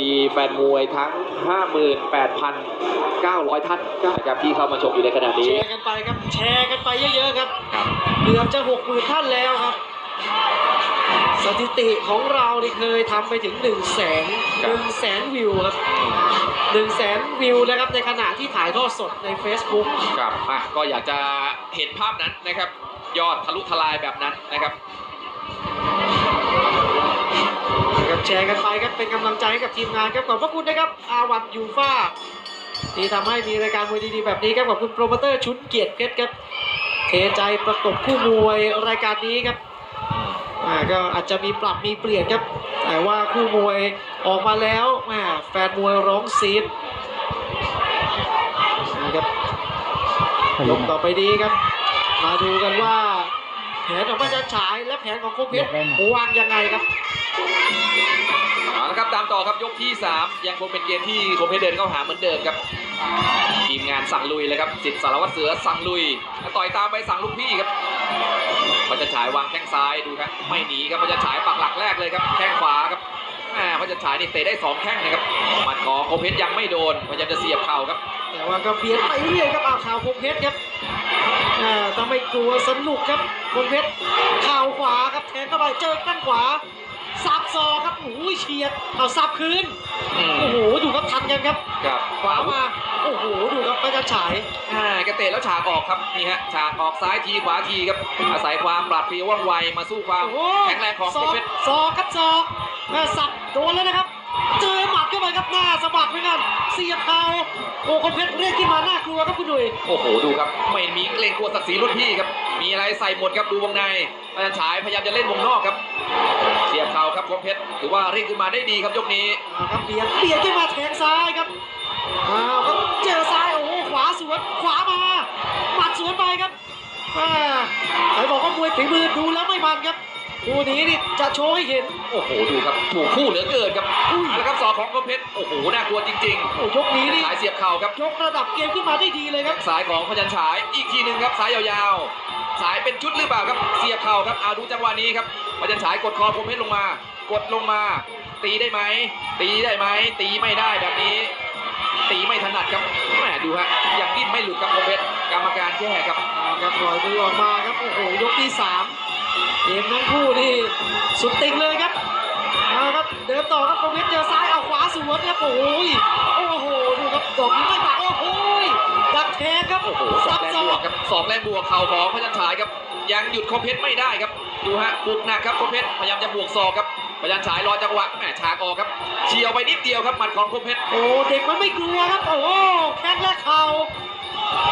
ดีแฟนมวยทั้ง 58,900 ท่านนะครับที่เข้ามาชมอยู่ในขณะแชนี้ร์กันไปครับ แชร์กันไปเยอะๆครับครับ เกือบจะหกหมื่นท่านแล้วครับ สถิติของเรานี่เคยทำไปถึง1นึ่งแสนหนึ่งแสนวิวครับหนึ่งแสนวิวนะครับในขณะที่ถ่ายทอดสดใน Facebook ครับอะก็อยากจะเห็นภาพนั้นนะครับ ยอดทะลุทลายแบบนั้นนะครับ แชร์กันไปครับเป็นกำลังใจให้กับทีมงานครับขอบพระคุณนะครับอาวัตยูฟ่าที่ทำให้มีรายการมวยดีๆแบบนี้ครับขอบคุณโปรโมเตอร์ชุนเกียรติเพชรครับเทใจประกบคู่มวยรายการนี้ครับอ่าก็อาจจะมีปรับมีเปลี่ยนครับ แต่ว่าคู่มวยออกมาแล้วแหม่แฟนมวยร้องซีดนะครับยกต่อไปดีครับ มาดูกันว่าแผนของพระจันทร์ฉายและแผนของโคกเพชรวางยังไงครับ เอาละครับตามต่อครับยกที่ 3 ยังคงเป็นเกมที่คมเพชรเดินเข้าหาเหมือนเดิมครับ ทีมงานสั่งลุยเลยครับสิทธิ์สารวัตรเสือสั่งลุยต่อยตามไปสั่งลูกพี่ครับพระจันฉายวางแข้งซ้ายดูครับไม่หนีครับพระจันฉายปักหลักแรกเลยครับแข้งขวาครับแหมพระจันฉายนี่เตะได้สองแข้งนะครับหมัดของคมเพชรยังไม่โดนพยายามจะเสียบเข่าครับแต่ว่าก็เบียดไปเรื่อยครับเอาข่าวคมเพชรครับอ่าถ้าไม่กลัวสนุกครับคมเพชรข่าวขวาครับแทงเข้าไปเจอตั้งขวา สับซอกครับโอ้ยเฉียดเอาสับคืนอืมโอ้โหดูครับทันกันครับครับขวามาโอ้โหดูครับพระจันทร์ฉายอ่าแกเตะแล้วฉากออกครับนี่ฮะฉากออกซ้ายทีขวาทีครับ อาศัยความปราดเปรียวว่องไวมาสู้ความโอ้โหแข็งแรงของศคอมกเพชรศอกครับศอกแม่สับโดนแล้วนะครับ เจอหมัดเข้าไปครับหน้าสะบัดเหมือนกันเสียบเท้าโอ้คมเพชรเรียกขึ้นมาน่ากลัวครับคุณดุย โอ้โหดูครับ ไม่มีเกรงกลัวศักดิ์ศรีรุ่นพี่ครับ มีอะไรใส่หมดครับดูวงในอาจารย์ฉายพยายามจะเล่นวงนอกครับ เสียบเข่าครับคมเพชรถือว่าเร่งขึ้นมาได้ดีครับยกนี้เอาครับเบียดเบียดขึ้นมาแทงซ้ายครับอ้าวครับเจอซ้ายโอ้โหขวาสวนขวามาหมัดสวนไปครับอ่าใครบอกว่ามวยฝีมือดูแล้วไม่มันครับคู่นี้นี่จะโชว์ให้เห็นโอ้โหดูครับถูกคู่เหลือเกินครับอุ้ยเอาละครับสอกของคมเพชรโอ้โหน่ากลัวจริงโอ้ยกนี้นี่ๆฉายเสียบเข่าครับยกระดับเกมขึ้นมาได้ดีเลยครับ สายของพยัญฉายอีกทีหนึ่งครับสายยาวๆ สายเป็นชุดหรือเปล่าครับ เสียบเข่าครับเอาดูจังหวะนี้ครับพยัญฉายกดคอคมเพชรลงมา กดลงมา ตีได้ไหม ตีได้ไหม ตีไม่ได้แบบนี้ ตีไม่ถนัดครับแหมดูฮะยังดิ้นไม่หลุดครับคมเพชรกรรมการแย่ครับเอาครับปล่อยมือออกมาครับโอ้โหยกที่สามเกมทั้งคู่นี่สุดติงเลยครับเอาครับเดินต่อครับคอมเพชรเจอซ้ายเอาขวาสวนครับโอ้ยโอ้โหดูครับดอกนี้ไม่ปักโอ้โหดักแทงครับโอ้โหสอซังบ แรงซ้อบวนกครับสองแรงบวกเข่าของพยัญฉายครับ ยังหยุดคมเพชรไม่ได้ครับ ดูฮะบุกหนักครับคมเพชรพยายามจะบวกศอกครับพยัญฉายรอจังหวะแหมฉากออกครับเฉียวไปนิดเดียวครับหมัดของคมเพชรโอ้เด็กมันไม่กลัวครับโอ้โหแข้งแรกเข่า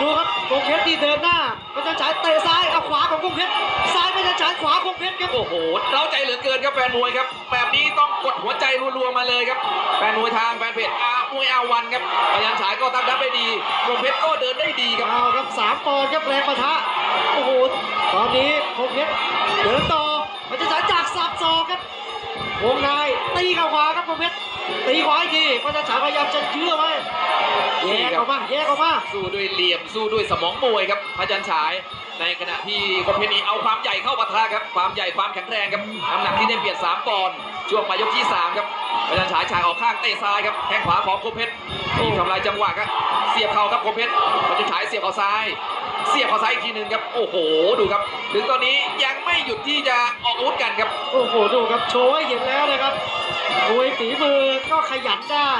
ดูครับคงเพชรที่เดินหน้าพระจันฉายเตะซ้ายเอาขวาของคงเพชรซ้ายพระจันฉายขวาคงเพชรครับโอ้โหเร้าใจเหลือเกินครับแฟนมวยครับแบบนี้ต้องกดหัวใจรัวๆมาเลยครับแฟนมวยทางแฟนเพจอา มวยอาวันครับพยัญฉายก็ตั้งรับได้ดีคมเพชรก็เดินได้ดีครับเอาครับสามปอนด์ครับแรงปะทะโอ้โหตอนนี้คงเพชรเดินต่อพระจันฉายจากสับซอกครับวงในตีเข้าขวาครับคงเพชรตีขวาอีกทีพระจันฉายพยายามจะเชื่อไว้แยกออกมาแยกออกมาสู้ด้วยเหลี่ยมสู้ด้วยสมองมวยครับพระจันฉายในขณะที่คมเพชรนี้เอาความใหญ่เข้าปะทะครับ ความใหญ่ความแข็งแรงครับน้ำหนักที่ได้เปรียบ3ปอนด์ ช่วงปลายยกที่3ครับพระจันฉายฉายออกข้างเตะซ้ายครับแข้งขวาของคมเพชรที่ทำลายจังหวะครับเสียบเข่าครับคมเพชรพระจันฉายเสียบเข่าซ้าย เสียบเข่าซ้ายอีกทีหนึ่งครับโอ้โหดูครับ ถึงตอนนี้ยังไม่หยุดที่จะออกอาวุธกันครับโอ้โหดูครับโชว์ให้เห็นแล้วนะครับมวยฝีมือก็ขยันได้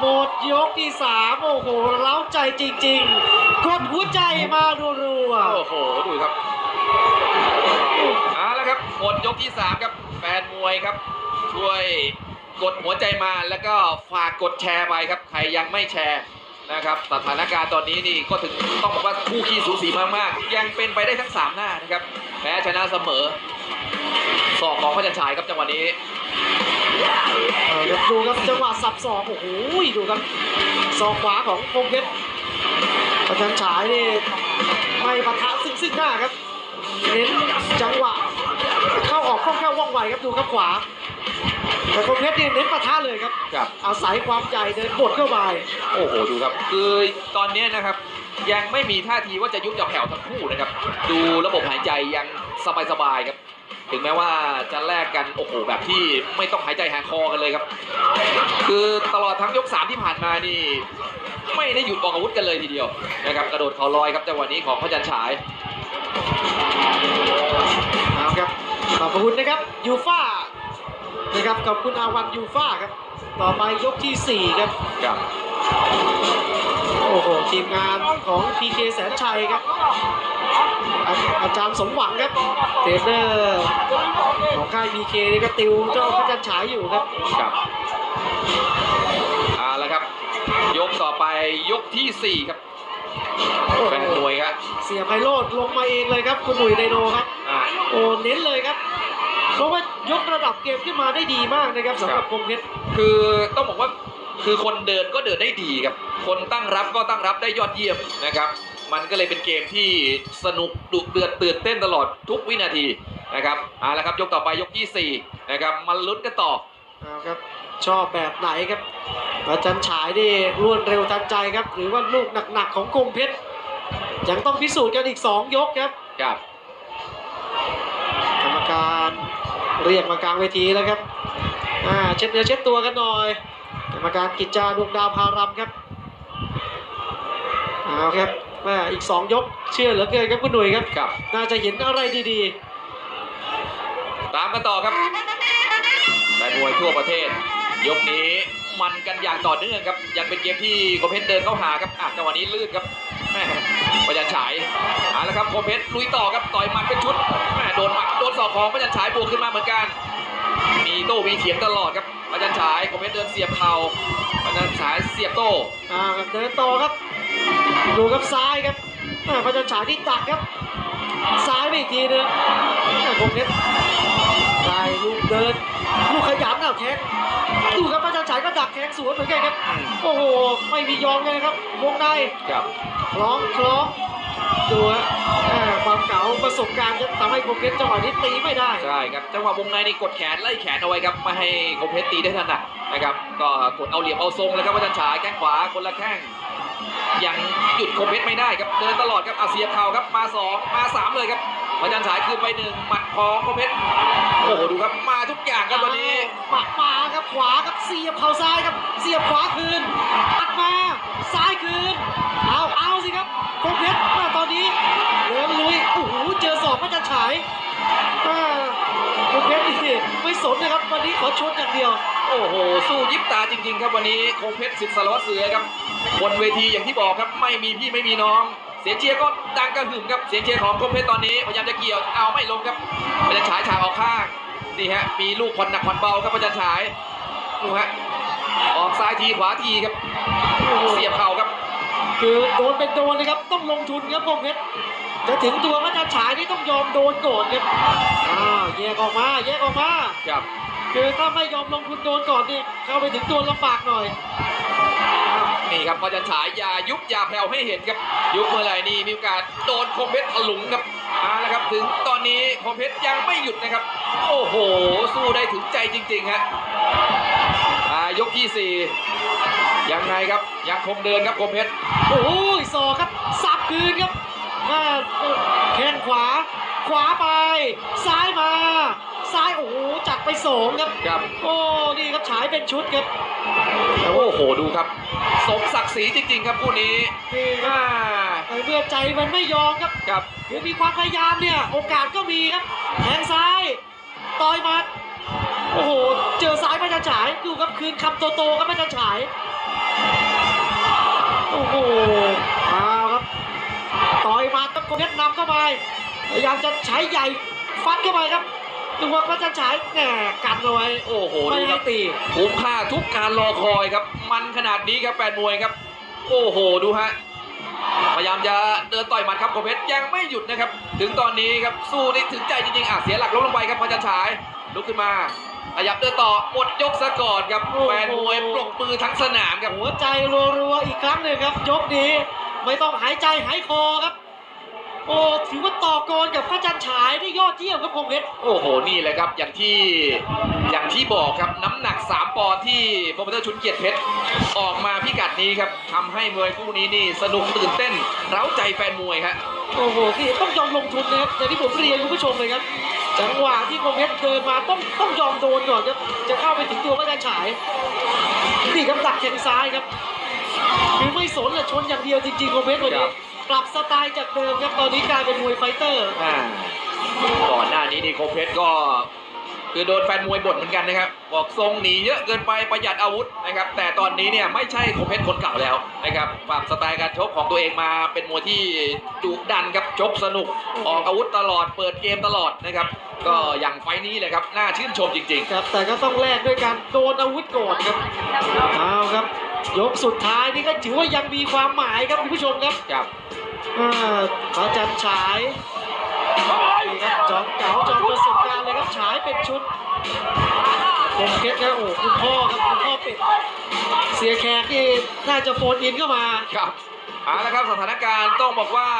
หมดยกที่สามโอ้โหเล้าใจจริงๆ กดหัวใจมารัวโอ้โหดูครับเอาละครับหมดยกที่3ครับแฟนมวยครับ ช่วยกดหัวใจมาแล้วก็ฝากกดแชร์ไปครับ ใครยังไม่แชร์นะครับ สถานการณ์ตอนนี้นี่ก็ถึงต้องบอกว่าคู่ขี้สูสีมากๆ ยังเป็นไปได้ทั้ง 3 หน้านะครับ แพ้ชนะเสมอสอกของพระจันทร์ฉายครับจังหวะนี้เอาครับดูครับจังหวะสับศอกโอ้โหดูครับศอกขวาของพงเพชรประจันฉายนี่ไม่ปะทะซึ่งซึ่งหน้าครับเน้นจังหวะเข้าออกคล่องแคล่วว่องไวครับดูครับขวา แต่พงเพชรนี่เน้นปะทะเลยครับ ครับ อาศัยความใหญ่เดินบดเข้าไปโอ้โหดูครับ คือตอนนี้นะครับ ยังไม่มีท่าทีว่าจะยุบจะแผ่วทั้งคู่นะครับ ดูระบบหายใจยังสบายๆครับเพถึงแม้ว่าจะแลกกันโอ้โหแบบที่ไม่ต้องหายใจหายคอกันเลยครับ คือตลอดทั้งยก3ที่ผ่านมานี่ ไม่ได้หยุดออกอาวุธกันเลยทีเดียวนะครับกระโดดเข่าลอยครับจังหวะนี้ของพระจันทร์ฉาย เอาครับขอบคุณนะครับยูฟ่า นะครับขอบคุณอาวันยูฟ่าครับ ต่อไปยกที่ 4 ครับ ครับ โอ้โห ทีมงานของ PK แสนชัยครับอาอาจารย์สมหวังครับเทรนเนอร์ของค่าย PK นี่ก็ติวเจ้าพระจันทร์ฉายอยู่ครับ ครับเอาละครับ ยกต่อไปยกทีสี่4 ครับโอ้โหแฟนมวยครับเสียไพโรดลงมาเองเลยครับ คุณหนุ่ยไดโนครับอ่าโอ้เน้นเลยครับ เพราะว่ายกระดับเกมขึ้นมาได้ดีมากนะครับสำหรับคมเพชร คือต้องบอกว่าคือคนเดินก็เดินได้ดีครับ คนตั้งรับก็ตั้งรับได้ยอดเยี่ยมนะครับ มันก็เลยเป็นเกมที่สนุกดุเดือดตื่นเต้นตลอดทุกวินาทีนะครับเอาละครับยกต่อไปยกที่สี่นะครับมาลุ้นกันต่อเอาครับชอบแบบไหนครับอาจารย์ฉายนี่รวดเร็วทันใจครับ หรือว่าลูกหนักๆของคมเพชรยังต้องพิสูจน์กันอีก 2 ยกครับครับ เรียกมากลางเวทีแล้วครับอ่าเช็ดเนื้อเช็ดตัวกันหน่อยกรรมการกิจจาดวงดาวพารำครับเอาครับแม่อีก 2 ยกเชื่อเหลือเกินครับคุณหนุ่ยครับครับ น่าจะเห็นอะไรดีตามกันต่อครับแฟนมวยทั่วประเทศ ยกนี้มันกันอย่างต่อเนื่องครับ ยังเป็นเกมที่โคมเพชรเดินเข้าหาครับอะจังหวะนี้ลื่นครับแม่ประจันฉาย เอาละครับโคมเพชรลุยต่อครับต่อยหมัดเป็นชุดแม่โดนหมัดโดนศอกของประจันฉายบวกขึ้นมาเหมือนกัน มีโต้มีเถียงตลอดครับประจันฉายโคมเพชรเดินเสียบเข่าประจันฉายเสียบโต้ๆอ่าครับเดินต่อครับ ดูครับซ้ายครับอ่าพระจันทร์ฉายที่ตักครับ ซ้ายไปอีกทีนึงอ่าคมเพชรได้ลูกเดินลูกขยันเอาแทงดูครับพระจันทร์ฉายก็ดักแทงสวนเหมือนกันครับอืมโอ้โหไม่มียอมเลยนะครับวงในครับคล้องคล้อง ดูฮะอ่าความเก๋าประสบการณ์จะทำให้คมเพชรจังหวะนี้ตีไม่ได้ ใช่ครับจังหวะวงในนี่กดแขนไล่แขนเอาไว้ครับไม่ให้โคมเพชรตีได้ถนัดนะครับก็กดเอาเหลี่ยมเอาทรงเลยครับประจันฉายแข้งขวาคนละแข้งยังหยุดคมเพชรไม่ได้ครับเดินตลอดครับเอาเสียบเข่าครับมาสองมาสามเลยครับพระจันทร์ฉายคืนไปหนึ่งหมัดของคมเพชรโอ้โหดูครับมาทุกอย่างครับวันนี้ปักมาครับขวาครับเสียบเข่าซ้ายครับเสียบขวาคืนปัดมาซ้ายคืนเอาเอาสิครับคมเพชรมาต อนนี้เดินลุยโอ้โหเจอศอกพระจันฉายอ่าคเพชรนี่ไม่สนนะครับ วันนี้ขอชนอย่างเดียว โอ้โห สู้ยิบตาจริง ๆ ครับวันนี้คมเพชรสิทธิ์สารวัตรเสือครับบนเวทีอย่างที่บอกครับไม่มีพี่ไม่มีน้อง เสียงเชียร์ก็ดังกระหึ่มครับเสียงเชียร์ของคมเพชรตอนนี้พยายามจะเกี่ยวเอาไม่ลงครับพระจันฉายฉากออกข้างนี่ฮะมีลูกผ่อนหนักผ่อนเบาครับพระจันฉายดูฮะออกซ้ายทีขวาทีครับเสียบเข่าครับ คือโดนเป็นโดนเลยครับต้องลงทุนครับคมเพชรจะถึงตัวพระจันทร์ฉายนี่ต้องยอมโดนก่อนครับอ้าวแยกออกมาแยกออกมาครับคือถ้าไม่ยอมลงทุนโดนก่อนนี่เข้าไปถึงตัวลำบากหน่อยนี่ครับพระจันทร์ฉายอย่ายุบอย่าแผ่วให้เห็นครับ ยุบเมื่อไหร่นี่มีโอกาสโดนคมเพชรถลุงครับเอาละครับถึงตอนนี้คมเพชรยังไม่หยุดนะครับ โอ้โห สู้ได้ถึงใจจริงๆฮะอ่ายกที่สี่ ยังไงครับยังคงเดินครับคมเพชรโอ้ยศอกครับสับคืนครับอ่าแข้งขวา ขวาไป ซ้ายมา ซ้ายโอ้โหจัดไปสองครับครับโอ้นี่ครับฉายเป็นชุดครับโอ้โหดูครับ สมศักดิ์ศรีจริง ๆ ครับคู่นี้นี่ครับอ่าแต่เมื่อใจมันไม่ยอมครับครับคือมีความพยายามเนี่ย โอกาสก็มีครับแทงซ้ายต่อยหมัดโอ้โห เจอซ้ายไม่จะฉาย ดูครับคืนคำโตๆก็ไม่จะฉาย โอ้โหเอาครับ ต่อยหมาครับคมเพชรนำเข้าไป พยายามจะใช้ใหญ่ฟัดเข้าไปครับดูว่าพระจันทร์ฉายแหมกันเอาไว้โอ้โหไม่ดูคให้รับตีคุ้มค่าทุกการรอคอยครับ มันขนาดนี้ครับแฟนมวยครับ โอ้โหดูฮะพยายามจะเดินต่อยหมัดครับคมเพชรยังไม่หยุดนะครับ ถึงตอนนี้ครับสู้ได้ถึงใจจริงๆอะเสียหลักล้มลงไปครับพระจันทร์ฉายลุกขึ้นมา ขยับเดินต่อหมดยกซะก่อนครับแฟนมวยปรบมือทั้งสนามครับหัวใจรัวๆอีกครั้งหนึ่งครับ ยกนี้ไม่ต้องหายใจหายคอครับ โอ้ถือว่าต่อกรกับพระจันทร์ฉายได้ยอดเยี่ยมครับคมเพชรโอ้โหนี่แหละครับอย่างที่อย่างที่บอกครับน้ำหนัก 3 ปอนด์ที่โปรโมเตอร์ชุนเกียรติเพชรออกมาพิกัดนี้ครับทำให้มวยคู่นี้นี่สนุกตื่นเต้น เร้าใจแฟนมวยฮะโอ้โหนี่ต้องยอมลงทุนนะครับอย่างที่ผมเรียนคุณผู้ชมเลยครับ จังหวะที่คมเพชรเดินมาต้องต้องยอมโดนก่อนครับจะเข้าไปถึงตัวก็จะฉายนี่ครับดักแข้งซ้ายครับคือไม่สนเลยชนอย่างเดียวจริงๆคมเพชรวันครันี้บปรับสไตล์จากเดิมครับตอนนี้กลายเป็นมวยไฟเตอร์อ่าก่อนหน้านี้นี่โคมเพชรก็ คือโดนแฟนมวยบ่นเหมือนกันนะครับ บอกทรงหนีเยอะเกินไปประหยัดอาวุธนะครับ แต่ตอนนี้เนี่ยไม่ใช่โคมเพชรคนเก่าแล้วนะครับปรับสไตล์การชกของตัวเองมาเป็นมวยที่ดุดันครับชกสนุกออกอาวุธตลอดเปิดเกมตลอดนะครับ ก็อย่างไฟล์นี้เลยครับน่าชื่นชมจริงครับแต่ก็ต้องแลกด้วยการโดนอาวุธก่อนครับเอาครับ ยกสุดท้ายนี่ก็ถือว่ายังมีความหมายครับคุณผู้ชมครับๆครับอ่าพระจันทร์ฉายนี่ ครับจอมเก๋าจอมประสบการณ์เลยครับฉายเป็นชุดคมเพชรนะโอ้คุณพ่อครับคุณพ่อเป็ดเสียแขกนี่น่าจะโฟนอินเข้ามาครับเอาละครับสถานการณ์ต้องบอกว่า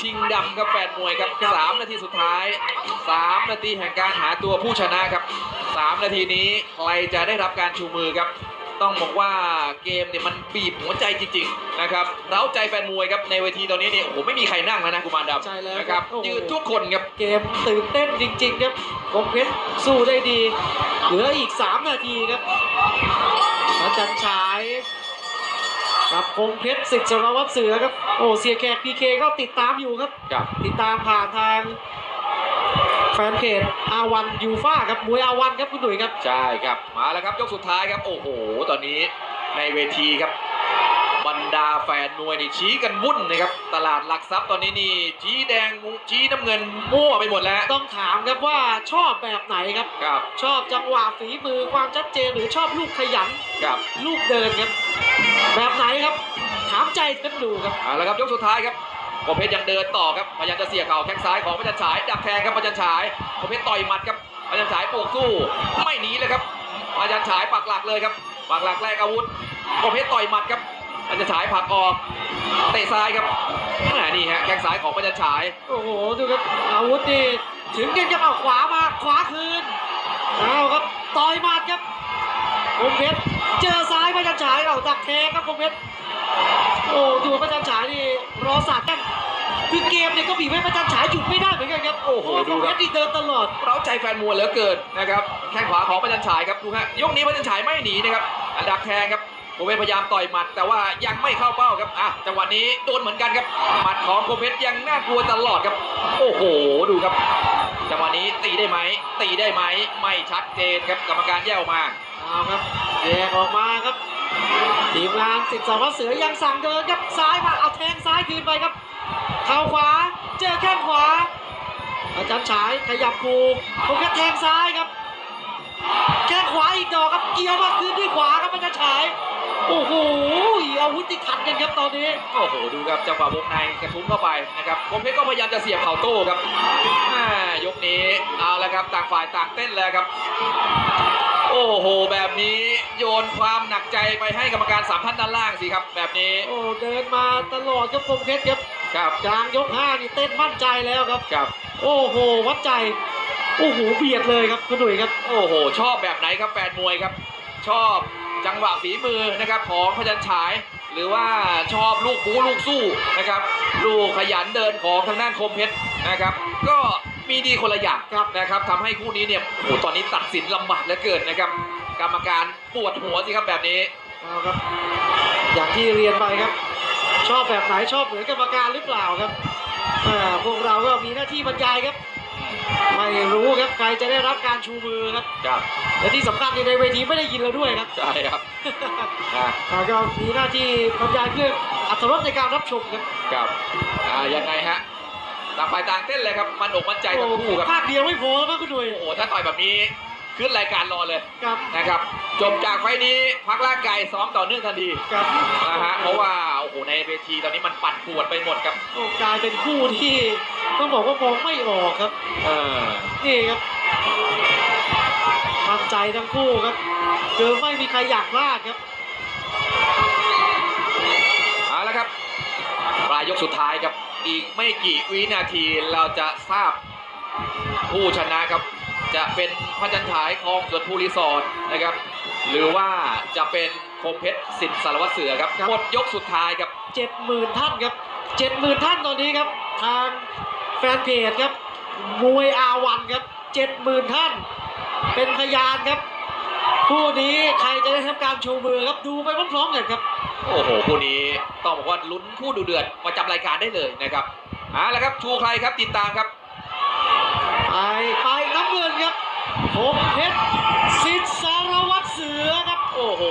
ชิงดำกับแฟนมวยครับสามนาทีสุดท้ายสามนาทีแห่งการหาตัวผู้ชนะครับสามนาทีนี้ใครจะได้รับการชูมือครับ ต้องบอกว่าเกมเนี่ยมันบีบหัวใจจริงๆนะครับเร้าใจแฟนมวยครับในเวทีตอนนี้เนี่ยโอ้โหไม่มีใครนั่งแล้วนะกุมารดำใช่แล้วนะครับโอ้โห ยืนทุกคนครับ เกมตื่นเต้นจริงๆครับคมเพชรสู้ได้ดี เหลืออีก 3 นาทีครับพระจันทร์ฉายกับคมเพชรสิทธิ์สารวัตรเสือครับ โอ้เสียแขกพีเคก็ติดตามอยู่ครับ ครับ ติดตามผ่านทางแฟนเพจอาวันยูฟ่าครับมวยอาวันครับคุณหนุ่ยครับ ใช่ครับ มาแล้วครับยกสุดท้ายครับ โอ้โห ตอนนี้ในเวทีครับบรรดาแฟนมวยนี่ชี้กันวุ่นนะครับตลาดหลักทรัพย์ตอนนี้นี่ชี้แดงชี้น้ำเงินมั่วไปหมดแล้ว ต้องถามครับว่าชอบแบบไหนครับครับ ชอบจังหวะฝีมือความชัดเจนหรือชอบลูกขยันครับลูกเดินครับแบบไหนครับ ถามใจกันดูครับเอาละครับยกสุดท้ายครับโคมเพชรยังเดินต่อครับพยายามจะเสียเข่าแข้งซ้ายของพระจันฉาย ดักแทงครับพระจันฉายคมเพชรต่อยหมัดครับพระจันฉายโปกสู้ไม่หนีเลยครับพระจันฉายปักหลักเลยครับปักหลักแรกอาวุธคมเพชรต่อยหมัดครับพระจันฉายผลักออกเตะซ้ายครับนี่ฮะแข้งซ้ายของพระจันฉายโอ้โหดูครับอาวุธนี่ถึงยังจะเอาขวามาขวาคืนเอาครับต่อยหมัดครับคมเพชรเจอซ้ายพระจันฉายเอาดักแทงครับคมเพชรโอ้ดูพระจันฉายนี่รอสัตว์กัน คือเกมเนี่ยก็บีบให้พระจันทร์ฉายหยุดไม่ได้เหมือนกันครับ โอ้โหเพราะว่าดูคมคเพรับชรนี่เดินตลอด เร้าใจแฟนมวยเหลือเกินนะครับแข้งขวาของพระจันทร์ฉายครับดูฮะยกนี้พระจันทร์ฉายไม่หนีนะครับดักแทงครับโคมเพชรพยายามต่อยหมัด แต่ว่ายังไม่เข้าเป้าครับอะจังหวะนี้โดนเหมือนกันครับหมัดของโคมเพชรยังน่ากลัวตลอดครับ โอ้โหดูครับจังหวะนี้ตีได้ไหมตีได้ไหมไม่ชัดเจนครับกรรมการแยกออกมาเอาครับแยกออกมาครับ ทีมงานสิทธิ์สารวัตรเสือยังสั่งเดินครับซ้ายมาเอาแทงซ้ายคืนไปครับเข่าขวาเจอแข้งขวา อาจารย์ฉายขยับคูผมก็แทงซ้ายครับ แข้งขวาอีกดอกครับเกี่ยวมาคืนด้วยขวาครับอาจารย์ฉายโอ้โหอาวุธที่ขัดกันครับตอนนี้โอ้โหดูครับจังหวะวงในกระทุ้งเข้าไปนะครับคมเพชรก็พยายามจะเสียบเข่าโต้ครับอ่ายกนี้เอาละครับต่างฝ่ายต่างเต้นแล้วครับ โอ้โห แบบนี้โยนความหนักใจไปให้กรรมการสามท่านด้านล่างสิครับ แบบนี้ โอ้เดินมาตลอดครับคมเพชรครับครับกลางยกห้านี่เต้นมั่นใจแล้วครับครับ โอ้โห วัดใจ โอ้โหเบียดเลยครับคุณหนุ่ยครับ โอ้โห ชอบแบบไหนครับแฟนมวยครับ ชอบจังหวะฝีมือนะครับของพยัญชายหรือว่าชอบลูกบู๊ลูกสู้นะครับ ลูกขยันเดินของทางด้านคมเพชรนะครับ ก็ มีดีคนละอย่างครับนะครับทำให้คู่นี้เนี่ยโอ้โหตอนนี้ตัดสินลำบากเหลือเกินนะครับ กรรมการปวดหัวสิครับแบบนี้ เอาครับ อย่างที่เรียนไปครับ ชอบแบบไหนชอบเหมือนกรรมการหรือเปล่าครับอ่าพวกเราก็มีหน้าที่บรรยายครับ ไม่รู้ครับใครจะได้รับการชูมือครับ ครับและที่สำคัญในเวทีไม่ได้ยินเราด้วยครับ ใช่ครับอะเราก็มีหน้าที่บรรยายเพื่ออัตรสในการรับชมครับ ครับอ่ายังไงฮะ ต่างฝ่ายต่างเต้นเลยครับ มันอกมั่นใจทั้งคู่ครับภาคเดียวไม่พอมั้งคุณหนุ่ยโอ้โหถ้าต่อยแบบนี้ขึ้นรายการรอเลยครับนะครับ จบจากไฟล์นี้พักร่างกายซ้อมต่อเนื่องทันทีครับนะฮะเพราะว่าโอ้โหในเวทีตอนนี้มันปั่นปวดไปหมดครับโอ้กลายเป็นคู่ที่ต้องบอกว่ามองไม่ออกครับเออนี่ครับมั่นใจทั้งคู่ครับคือไม่มีใครอยากพลาดครับเอาละครับปลายยกสุดท้ายครับ อีกไม่กี่วินาทีเราจะทราบผู้ชนะครับ จะเป็นพระจันฉายคองสวนภูรีสอร์ทนะครับ หรือว่าจะเป็นคมเพชรสิทธิ์สารวัตรเสือครับครับหมดยกสุดท้ายครับเจ็ดหมื่นท่านครับเจ็ดหมื่นท่านตอนนี้ครับ ทางแฟนเพจครับมวยอาวันครับเจ็ดหมื่นท่าน เป็นพยานครับ คู่นี้ใครจะได้ทำการชูมือครับดูไปพร้อมๆกันครับ โอ้โหคู่นี้ต้องบอกว่าลุ้นคู่ดูเดือดประจำรายการได้เลยนะครับเอาละครับชูใครครับติดตามครับไปไปน้ำเงินครับผมเพชรสิทธิสารวัตรเสือครับ โอ้โห